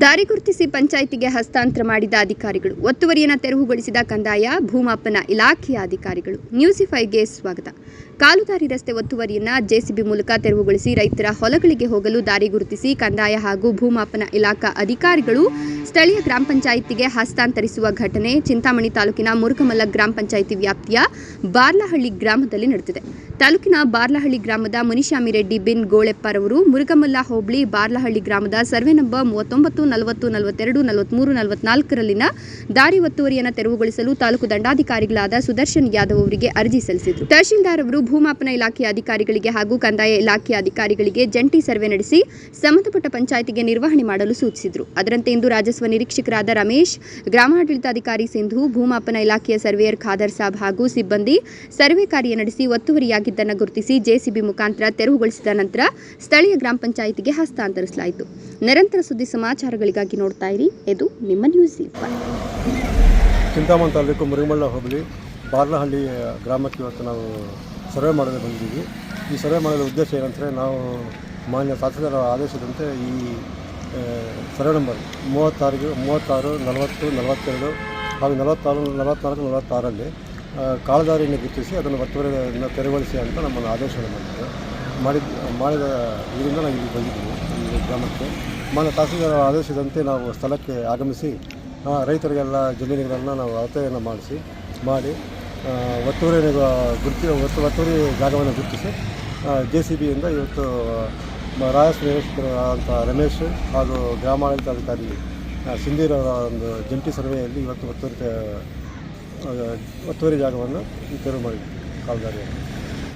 ದಾರಿ ಗುರುತಿಸಿ ಪಂಚಾಯಿತಿಗೆ ಹಸ್ತಾಂತರ ಮಾಡಿದ ಅಧಿಕಾರಿಗಳು, ಒತ್ತುವರಿಯನ್ನು ತೆರವುಗೊಳಿಸಿದ ಕಂದಾಯ, ಭೂಮಾಪನ ಇಲಾಖೆಯ ಅಧಿಕಾರಿಗಳು. ನ್ಯೂಸಿಫೈಗೆ ಸ್ವಾಗತ. ಕಾಲುದಾರಿ ರಸ್ತೆ ಒತ್ತುವರಿಯನ್ನು ಜೆಸಿಬಿ ಮೂಲಕ ತೆರವುಗೊಳಿಸಿ ರೈತರ ಹೊಲಗಳಿಗೆ ಹೋಗಲು ದಾರಿ ಗುರುತಿಸಿ ಕಂದಾಯ ಹಾಗೂ ಭೂಮಾಪನ ಇಲಾಖಾ ಅಧಿಕಾರಿಗಳು ಸ್ಥಳೀಯ ಗ್ರಾಮ ಪಂಚಾಯಿತಿಗೆ ಹಸ್ತಾಂತರಿಸುವ ಘಟನೆ ಚಿಂತಾಮಣಿ ತಾಲೂಕಿನ ಮುರುಕಮಲ್ಲ ಗ್ರಾಮ ಪಂಚಾಯಿತಿ ವ್ಯಾಪ್ತಿಯ ಬಾರ್ಲಹಳ್ಳಿ ಗ್ರಾಮದಲ್ಲಿ ನಡೆದಿದೆ. ತಾಲೂಕಿನ ಬಾರ್ಲಹಳ್ಳಿ ಗ್ರಾಮದ ಮುನಿಶಾಮಿ ರೆಡ್ಡಿ ಬಿನ್ ಗೋಳೆಪ್ಪರವರು ಮುರುಗಮಲ್ಲ ಹೋಬಳಿ ಬಾರ್ಲಹಳ್ಳಿ ಗ್ರಾಮದ ಸರ್ವೆ ನಂಬರ್ ಮೂವತ್ತೊಂಬತ್ತು, ನಲವತ್ತು, ನಲವತ್ತೆರಡು, ನಲವತ್ಮೂರು, ನಲವತ್ನಾಲ್ಕರಲ್ಲಿನ ದಾರಿ ಒತ್ತುವರಿಯನ್ನು ತೆರವುಗೊಳಿಸಲು ತಾಲೂಕು ದಂಡಾಧಿಕಾರಿಗಳಾದ ಸುದರ್ಶನ್ ಯಾದವ್ ಅವರಿಗೆ ಅರ್ಜಿ ಸಲ್ಲಿಸಿದರು. ತಹಶೀಲ್ದಾರ್ ಅವರು ಭೂಮಾಪನ ಇಲಾಖೆಯ ಅಧಿಕಾರಿಗಳಿಗೆ ಹಾಗೂ ಕಂದಾಯ ಇಲಾಖೆಯ ಅಧಿಕಾರಿಗಳಿಗೆ ಜಂಟಿ ಸರ್ವೆ ನಡೆಸಿ ಸಂಬಂಧಪಟ್ಟ ಪಂಚಾಯಿತಿಗೆ ನಿರ್ವಹಣೆ ಮಾಡಲು ಸೂಚಿಸಿದರು. ಅದರಂತೆ ಇಂದು ರಾಜಸ್ವ ನಿರೀಕ್ಷಕರಾದ ರಮೇಶ್, ಗ್ರಾಮಾಡಳಿತಾಧಿಕಾರಿ ಸಿಂಧು, ಭೂಮಾಪನ ಇಲಾಖೆಯ ಸರ್ವೇಯರ್ ಖಾದರ್ ಸಾಬ್ ಹಾಗೂ ಸಿಬ್ಬಂದಿ ಸರ್ವೆ ಕಾರ್ಯ ನಡೆಸಿ ಒತ್ತುವರಿಯಾಗಿದ್ದನ್ನು ಗುರುತಿಸಿ ಜೆಸಿಬಿ ಮುಖಾಂತರ ತೆರವುಗೊಳಿಸಿದ ನಂತರ ಸ್ಥಳೀಯ ಗ್ರಾಮ ಪಂಚಾಯಿತಿಗೆ ಹಸ್ತಾಂತರಿಸಲಾಯಿತು. ನಿರಂತರ ಸುದ್ದಿ ಸಮಾಚಾರಗಳಿಗಾಗಿ ನೋಡ್ತಾ ಇರಿ. ಇದು ನಿಮ್ಮ ನ್ಯೂಸ್ ಚಿಂತಾಮಣಿ ತಾಲೂಕು ಮುರುಗಮಳ್ಳ ಹೋಬಳಿ ಬಾರ್ಲಹಳ್ಳಿ ಗ್ರಾಮಕ್ಕೆ ಇವತ್ತು ನಾವು ಸರ್ವೆ ಮಾಡಲು ಬಂದಿದ್ದೀವಿ. ಈ ಸರ್ವೆ ಮಾಡಲು ಉದ್ದೇಶ ಏನಂದರೆ ನಾವು ಮಾನ್ಯ ಸಾಸದರ ಆದೇಶದಂತೆ ಈ ಸರ್ವೆ ನಂಬರ್ ಮೂವತ್ತಾರಿಗೆ ಮೂವತ್ತಾರು, ನಲವತ್ತು, ನಲವತ್ತೆರಡು ಹಾಗೂ ನಲವತ್ತಾರು ನಲವತ್ತ್ನಾಲ್ಕು ನಲವತ್ತಾರಲ್ಲಿ ಕಾಳದಾರಿಯನ್ನು ಗುರುತಿಸಿ ಅದನ್ನು ಒತ್ತುವರಿಯನ್ನು ತೆರವುಗೊಳಿಸಿ ಅಂತ ನಮ್ಮನ್ನು ಆದೇಶವನ್ನು ಮಾಡಿದ್ದಾರೆ. ಮಾಡಿದ ಮಾಡಿದ ಇದರಿಂದ ನಾವು ಇಲ್ಲಿ ಬಂದಿದ್ದೀವಿ, ಈ ಗ್ರಾಮಕ್ಕೆ. ಮಾನ್ಯ ತಹಸೀಲ್ದಾರ ಆದೇಶದಂತೆ ನಾವು ಸ್ಥಳಕ್ಕೆ ಆಗಮಿಸಿ ರೈತರಿಗೆಲ್ಲ ಜಮೀನುಗಳನ್ನು ನಾವು ಅಳತೆಯನ್ನು ಮಾಡಿಸಿ, ಮಾಡಿ ಒತ್ತುವರಿಯನ್ನು ಒತ್ತುವರಿ ಗುರುತಿ, ಒತ್ತು, ಒತ್ತುವರಿ ಜಾಗವನ್ನು ಗುರುತಿಸಿ ಜೆ ಸಿ ಬಿಯಿಂದ ಇವತ್ತು ರಾಯಸ್ ಅಂತ ರಮೇಶ್ ಹಾಗೂ ಗ್ರಾಮಾಡಳಿತಾಧಿಕಾರಿ ಸಿಂಧೀರವರ ಒಂದು ಜಂಟಿ ಸರ್ವೆಯಲ್ಲಿ ಇವತ್ತು ಒತ್ತುವರಿ ಒತ್ತುವರಿ ಜಾಗವನ್ನು ತೆರವು ಮಾಡಿದ್ವಿ ಕಾಲುದಾರಿಯನ್ನು